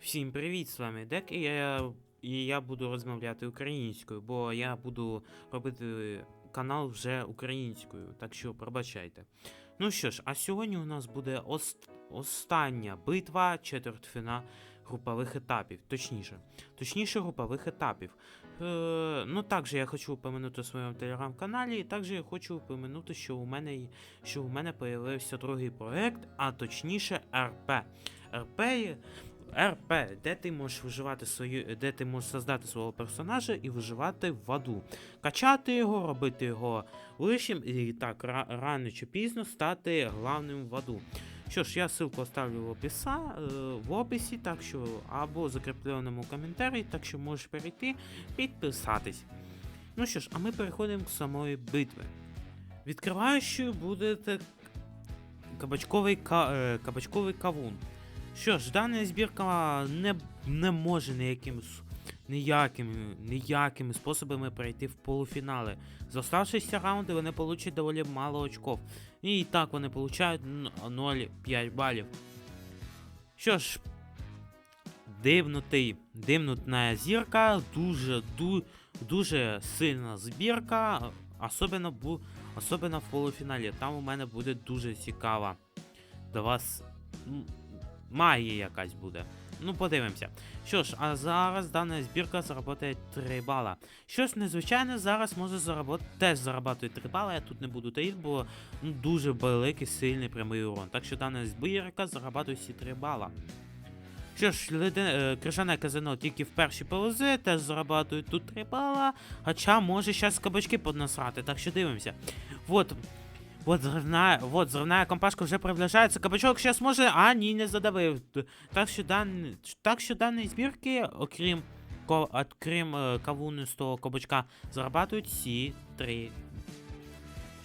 Всім привіт, з вами Дек, і я, і я буду розмовляти українською, бо я буду робити канал вже українською, так що пробачайте. Ну що ж, а сьогодні у нас буде ост- остання битва четвертьфіна групових етапів, точніше. Точніше, групових етапів. Е, ну, також я хочу упомянути у своєму телеграм-каналі, і також я хочу упомянути, що у мене, що у мене появився другий проект, а точніше РП. РП РП, де ти можеш виживати свою, де ти можеш создати свого персонажа і виживати в аду. Качати його, робити його лишнім і так ра- рано чи пізно стати главним в аду. Що ж, я ссылку оставлю в, описа, е, в описі, так що або в закріпленому коментарі, так що можеш перейти, підписатись. Ну що ж, а ми переходимо до самої битви. Відкриваючою буде кабачковий, ка, е, кабачковий кавун. Що ж, дана збірка не, не може ніяким, с- ніякими, способами пройти в полуфінали. За оставшися раунди вони получать доволі мало очков. І так вони получають н- 0,5 балів. Що ж, дивнутий, дивнутна зірка, дуже, ду, дуже сильна збірка, особливо, бу, особливо в полуфіналі. Там у мене буде дуже цікава. До вас магія якась буде. Ну, подивимося. Що ж, а зараз дана збірка заработає 3 бала. Щось незвичайне зараз може заработати, теж зарабатує 3 бала, я тут не буду таїти, бо ну, дуже великий сильний прямий урон. Так що дана збірка зарабатує всі 3 бала. Що ж, леди, е, крижане казино тільки в першій ПЛЗ теж зарабатує тут 3 бала, хоча може зараз кабачки поднасрати, так що дивимося. Вот, вот зривна, вот зривна компашка вже приближається. Кабачок зараз може. А, ні, не задавив. Так що, дан, так що дані збірки, окрім, ко, окрім е, того кабачка, зарабатують всі три.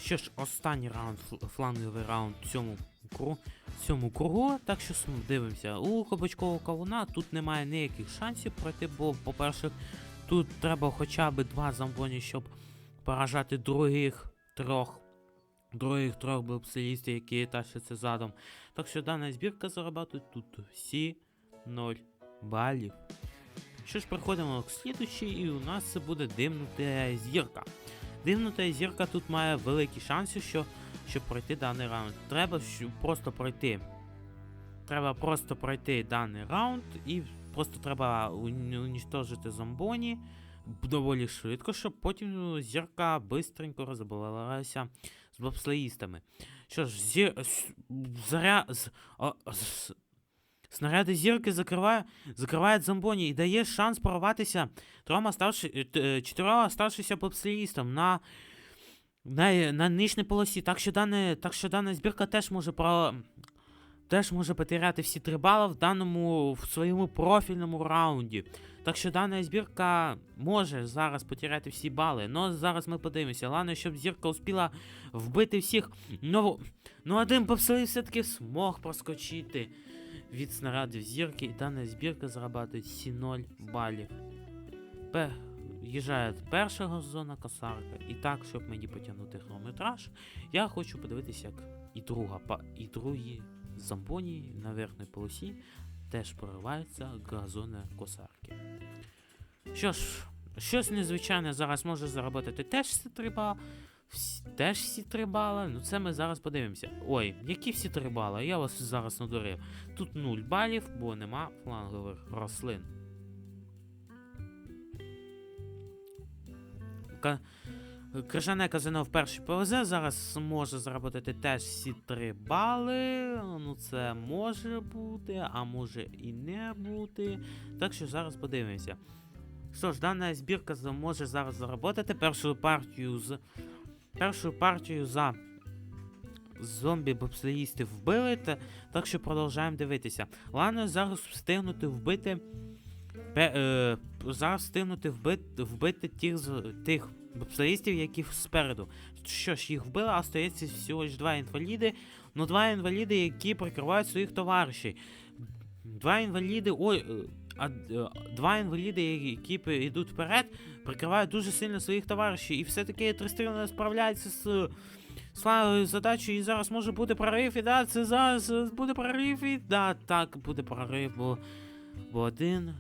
Що ж, останній раунд, фланговий раунд в цьому кругу. Цьому кругу, так що дивимося. У кабачкового кавуна тут немає ніяких шансів пройти, бо, по-перше, тут треба хоча б два замбоні, щоб поражати других трьох других трьох бобслеїстів, які тащаться задом. Так що дана збірка зарабатує тут всі 0 балів. Що ж, переходимо к слідучій, і у нас це буде димнута зірка. Димнута зірка тут має великі шанси, що, щоб пройти даний раунд. Треба просто пройти. Треба просто пройти даний раунд і просто треба уні- унічтожити зомбоні доволі швидко, щоб потім зірка бистренько розбавилася з бобслеїстами. Що ж, зір... заря... з... о, з... Снаряди зірки закриває... закривають зомбоні і дає шанс прорватися трьома ставши... е, е, чотирьома оставшися бобслеїстам на... На, на нижній полосі. Так що, дане... так що дана збірка теж може про... Теж може потеряти всі три бали в даному в своєму профільному раунді. Так що дана збірка може зараз потеряти всі бали. Ну зараз ми подивимося. Головне, щоб зірка успіла вбити всіх. Ну, ну один попсовий все-таки змог проскочити від снарядів зірки, і дана збірка зарабатує всі 0 балів. Пе... Їжджає першого зона косарка. І так, щоб мені потягнути хронометраж, я хочу подивитися, як і друга і другі зомбоні на верхній полосі теж прориваються газони косарки. Що ж, щось незвичайне зараз може заробити теж всі три. Всі, теж всі три бала. Ну це ми зараз подивимося. Ой, які всі три бала? Я вас зараз надурив. Тут 0 балів, бо нема флангових рослин. Крижане казино в першій ПВЗ зараз може заробити теж всі 3 бали. Ну це може бути, а може і не бути. Так що зараз подивимося. Що ж, дана збірка може зараз заработати першу партію з. Першу партію за зомбі бобслеїстів вбили, та, так що продовжуємо дивитися. Головне зараз встигнути вбити. Пе, е, зараз встигнути вбити, вбити тих, тих бобслеїстів, які спереду. Що ж, їх вбили, а остається всього лиш два інваліди. Ну, два інваліди, які прикривають своїх товаришів. Два інваліди. Ой. е, А, е, два інваліди, які йдуть вперед, прикривають дуже сильно своїх товаришів. І все-таки тристрільно справляється з своєю задачею. І зараз може бути прорив. І да, це зараз е, буде прорив. І да, так буде прорив, бо бо один.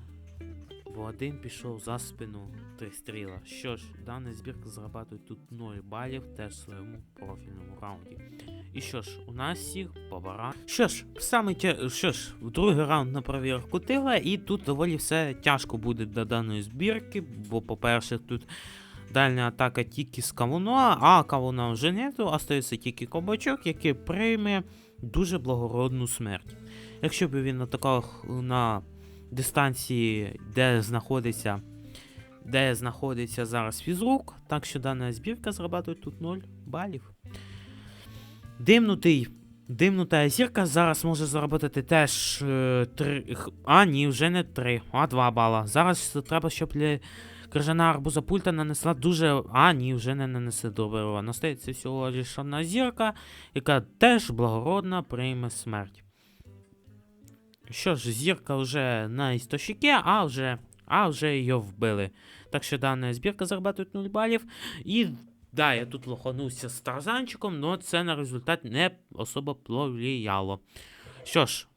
Бо один пішов за спину три стріла. Що ж, дана збірка зарабатує тут 0 балів теж в своєму профільному раунді. І що ж, у нас всіх повара. Що ж, саме тя... що ж, другий раунд на провірку тила, і тут доволі все тяжко буде до даної збірки, бо, по-перше, тут дальня атака тільки з кавуна, а кавуна вже нету, остається тільки кабачок, який прийме дуже благородну смерть. Якщо б він атакував на дистанції, де знаходиться. Де знаходиться зараз фізрук, так що дана збірка зарабатує тут 0 балів. Димнутий. Димнута зірка зараз може заробити теж 3. А, ні, вже не 3, а 2 бала. Зараз треба, щоб лі... крижана арбуза пульта нанесла дуже. А, ні, вже не нанесе добре урон. Остається всього лише одна зірка, яка теж благородно прийме смерть. Що ж, зірка вже на істощике, а вже, а вже її вбили. Так що дана збірка зарабатує 0 балів. І да, я тут лоханувся з Тарзанчиком, але це на результат не особо повлияло. Що ж,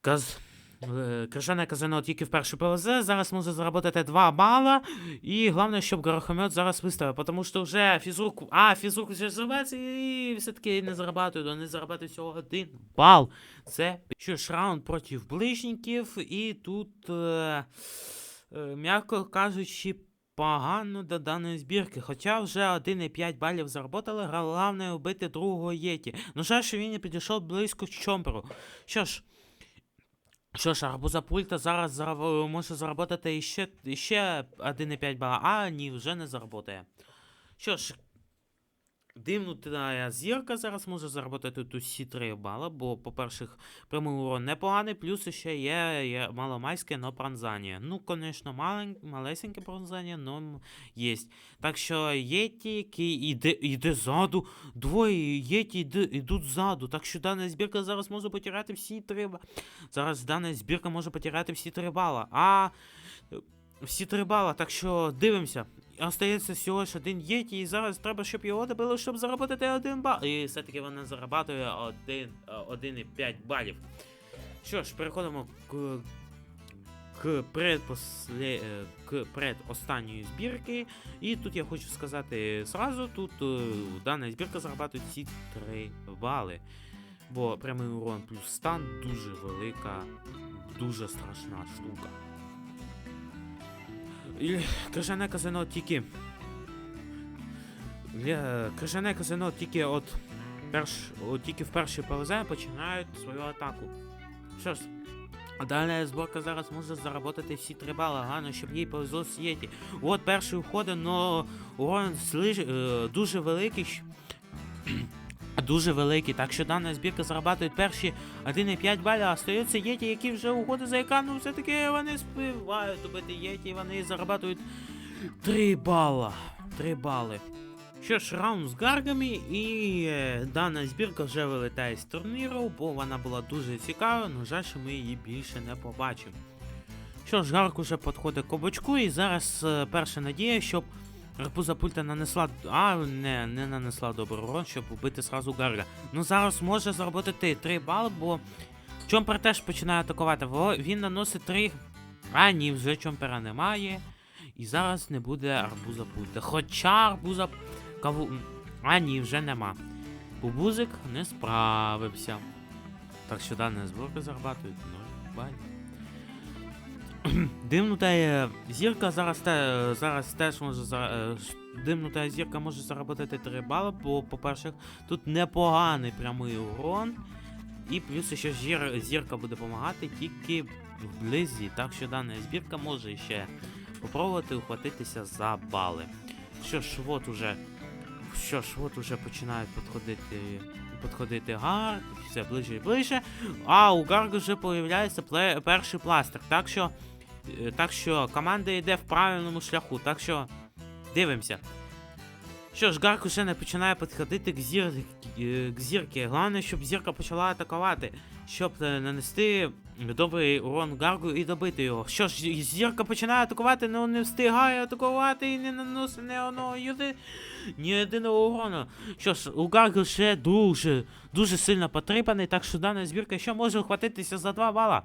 каз... е, Крижане казино тільки в перший ПВЗ, зараз може заробити 2 бала. І головне, щоб Горохомет зараз виставив, тому що вже фізрук. А, фізрук вже зривається і все-таки не зарабатує, вони зарабатують всього один бал. Це що ж раунд проти ближників, і тут, е, е, м'яко кажучи, погано до даної збірки. Хоча вже 1,5 балів заработали, головне вбити другого Єті. Ну жаль, що він не підійшов близько к чомперу. Що ж. Що ж, арбуза пульта зараз зараб- може заработати ще, ще 1,5 бала, а ні, вже не заработає. Що ж, димнута зірка зараз може заработати тут усі 3 бала, бо, по-перше, прямий урон непоганий, плюс ще є, є маломайське, но пронзання. Ну, звісно, малесеньке пронзання, но є. Так що Єті, який іде, іде ззаду, двоє Єті йде, йдуть ззаду, так що дана збірка зараз може потеряти всі 3 бала. Зараз дана збірка може потеряти всі 3 бала. А всі 3 бала, так що дивимося. Остається всього лиш один єті, і зараз треба, щоб його добили, щоб заробити один бал. І все-таки вона зарабатує 1,5 балів. Що ж, переходимо к, к, предпосле, е, к предостанньої збірки. І тут я хочу сказати зразу, тут е, дана збірка зарабатує ці 3 бали. Бо прямий урон плюс стан дуже велика, дуже страшна штука. Крижане казино тільки. Крижане казино тільки от перш, от тільки в першій ПВЗ починають свою атаку. Що ж, а далі зборка зараз може заработати всі три бали, гарно, щоб їй повезло сіяти. От перший уходить, но урон слиж, е, дуже великий. Дуже великий, так що дана збірка зарабатує перші 1,5 балів, а остаються єті, які вже уходять за екраном, все-таки вони співають добити єті, вони зарабатують 3 бала. 3 бали. Що ж, раунд з гаргами, і е, дана збірка вже вилітає з турніру, бо вона була дуже цікава, на жаль, що ми її більше не побачимо. Що ж, гарк уже підходить к бочку, і зараз е, перша надія, щоб Арбуза пульта нанесла. А, не, не нанесла добрий урон, щоб убити сразу Гарга. Ну зараз може заробити 3 бали, бо Чомпер теж починає атакувати. Він наносить 3. А, ні, вже Чомпера немає. І зараз не буде арбуза пульта. Хоча арбуза каву. А, ні, вже нема. Бубузик не справився. Так що дана зборка зарабатує 0 балів. Димнута зірка зараз, те, зараз теж може за, е, димнута зірка може заробити 3 бали, бо, по-перше, тут непоганий прямий урон. І плюс ще зір, зірка буде допомагати тільки вблизі. Так що дана збірка може ще попробувати ухватитися за бали. Що ж, от уже. Що ж, от уже починають підходити. Підходити гарк, все ближче і ближче. А у Гарга вже появляється перший пластик. Так що Так що команда йде в правильному шляху, так що дивимося. Що ж, Гарк уже не починає підходити к, зір... е, к зірки. Головне, щоб зірка почала атакувати, щоб е, нанести добрий урон Гаргу і добити його. Що ж, зірка починає атакувати, але не встигає атакувати і не наносить ні одного юди, ні єдиного урону. Що ж, у Гаргу ще дуже, дуже сильно потріпаний, так що дана збірка ще може ухватитися за 2 бала.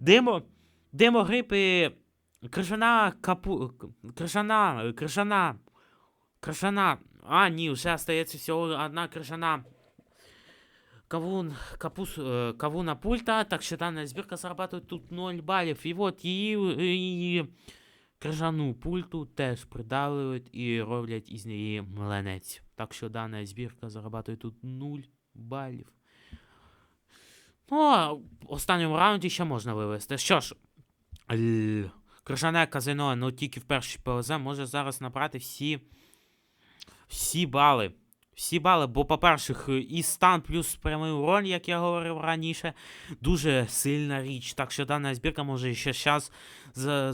Димо. Демогрипи. Крижана капу. Крижана. Крижана. Крижана. А, ні, вже остається всього одна крижана. Кавун, капус, е, кавуна пульта, так що дана збірка зарабатує тут 0 балів. І от її крижану пульту теж придавлюють і роблять із неї мленець. Так що дана збірка зарабатує тут 0 балів. Ну, а в останньому раунді ще можна вивести. Що ж, л- крижане казино, ну тільки в першій ПОЗ може зараз набрати всі, всі бали. Всі бали, бо, по-перше, і стан плюс прямий урон, як я говорив раніше, дуже сильна річ. Так що дана збірка може ще зараз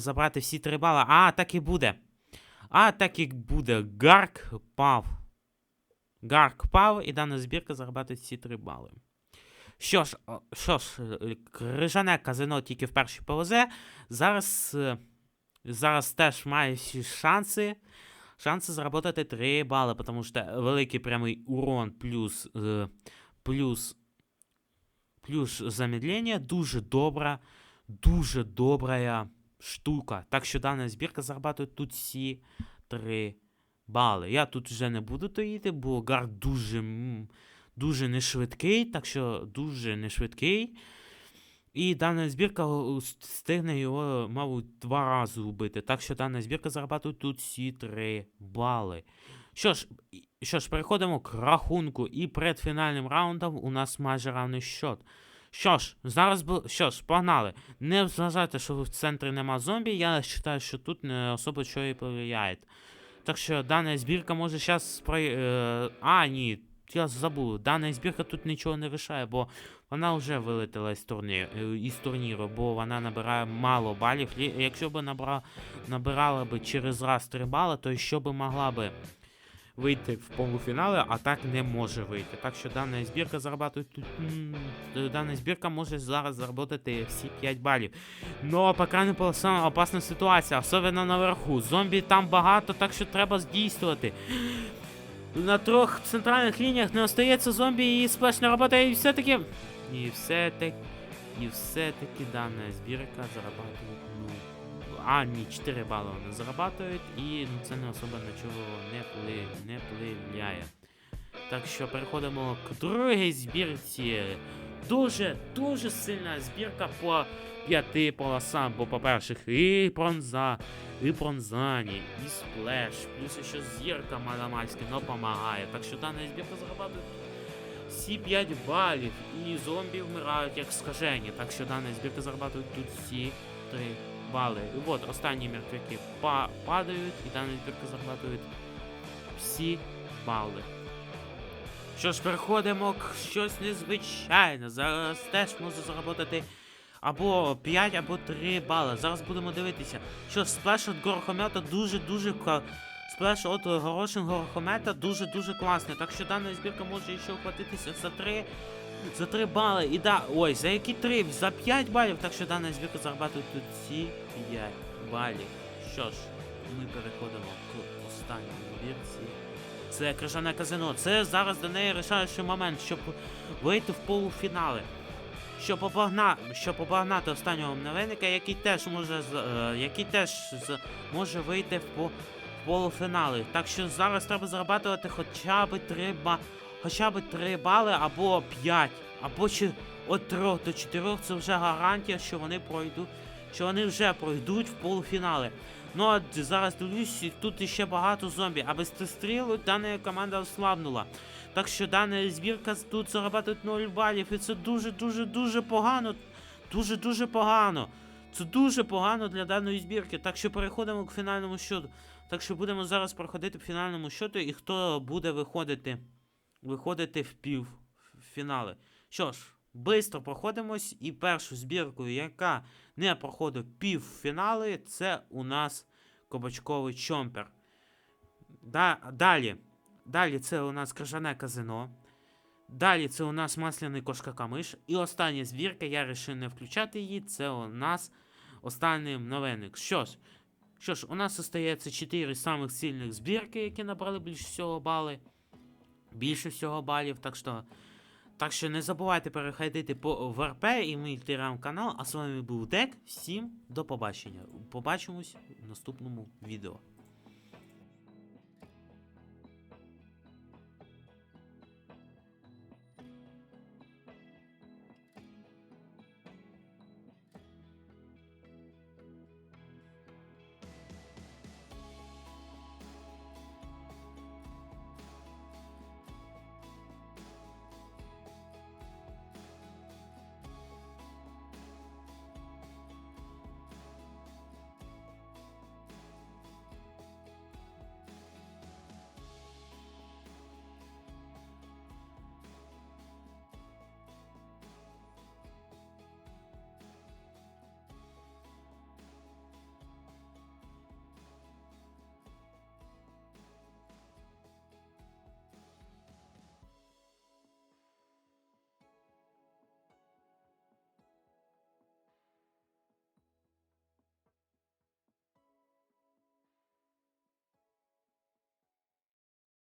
забрати всі три бали. А, так і буде. А, так і буде. Гарк пав. Гарк пав, і дана збірка зарабатить всі три бали. Що ж, що ж, е, крижане казино тільки в першій ПОЗ. Зараз, е, зараз теж має шанси. Шанси заработати 3 бали, тому що великий прямий урон плюс, е, плюс, плюс замедлення дуже добра, дуже добра штука. Так що дана збірка зарабатує тут всі 3 бали. Я тут вже не буду тоїти, бо гард дуже, дуже не швидкий, так що дуже не швидкий. І дана збірка встигне його, мабуть, два рази убити. Так що дана збірка зарабатує тут всі три бали. Що ж, що ж, переходимо к рахунку. І перед фінальним раундом у нас майже равний счет. Що ж, зараз бу... що ж, погнали. Не зважайте, що в центрі нема зомбі, я вважаю, що тут не особо що і повлияє. Так що дана збірка може зараз спро... е, А, ні, я забув. Дана збірка тут нічого не рішає, бо вона вже вилетіла із турніру, із турніру, бо вона набирає мало балів. Якщо б набра... набирала би через раз 3 бали, то що би могла би вийти в полуфінали, а так не може вийти. Так що дана збірка зарабатує е, Дана збірка може зараз заработати всі 5 балів. Но поки не була опасна ситуація, особливо наверху. Зомбі там багато, так що треба здійснювати. На трьох центральних лініях не остається зомбі і сплешна робота, і все-таки. І все-таки. І все-таки дана збірка зарабатує. Ну. А, ні, 4 бали вони зарабатують, і ну, це не особо на чого не, вли, не пливляє. Так що переходимо к другій збірці. Дуже, дуже сильна збірка по п'яти полосам, бо, по-перше, і бронза, і бронзані, і сплеш, плюс ще зірка маломальська, но помагає. Так що дана збірка зарабатує всі 5 балів, і зомбі вмирають як скажені. Так що дана збірка зарабатує тут всі 3 бали. І от останні мертвяки па- падають, і дана збірка зарабатує всі бали. Що ж, переходимо к щось незвичайне. Зараз теж можу заработати або 5, або 3 бали. Зараз будемо дивитися. Що сплеш від горохомета дуже-дуже Сплеш от горошин горохомета дуже-дуже класний. Так що дана збірка може ще охватитися за 3. За 3 бали. І да. Ой, за які 3? За 5 балів. Так що дана збірка зарабатує тут ці 5 балів. Що ж, ми переходимо к останній збірці. Це крижане казино. Це зараз до неї рішаючий момент, щоб вийти в полуфінали. Щоб обогна... щоб обогнати останнього мновенника, який теж може е, який теж може вийти в, по... в полуфінали. Так що зараз треба зарабатувати хоча б 3 ба... хоча б 3 бали або 5. Або чи від 3 до 4 це вже гарантія, що вони пройдуть, що вони вже пройдуть в полуфінали. Ну а зараз дивлюсь, тут іще багато зомбі, а без стрілу дана команда ослабнула. Так що дана збірка тут зарабатує 0 балів, і це дуже-дуже дуже погано. Дуже-дуже погано. Це дуже погано для даної збірки. Так що переходимо к фінальному щоту. Так що будемо зараз проходити в фінальному щоту, і хто буде виходити, виходити в півфінали. Що ж, швидко проходимось, і першу збірку, яка не проходить півфінали, це у нас кабачковий чомпер. Да, далі. Далі це у нас крижане казино. Далі це у нас масляний кошка камиш. І остання збірка, я вирішив не включати її. Це у нас останній новинник. Що ж, що ж, у нас остається 4 самих сильних збірки, які набрали більше всього бали. Більше всього балів. Так що Так що не забувайте переходити по ВРП і мій телеграм-канал. А з вами був Дек. Всім до побачення. Побачимось в наступному відео.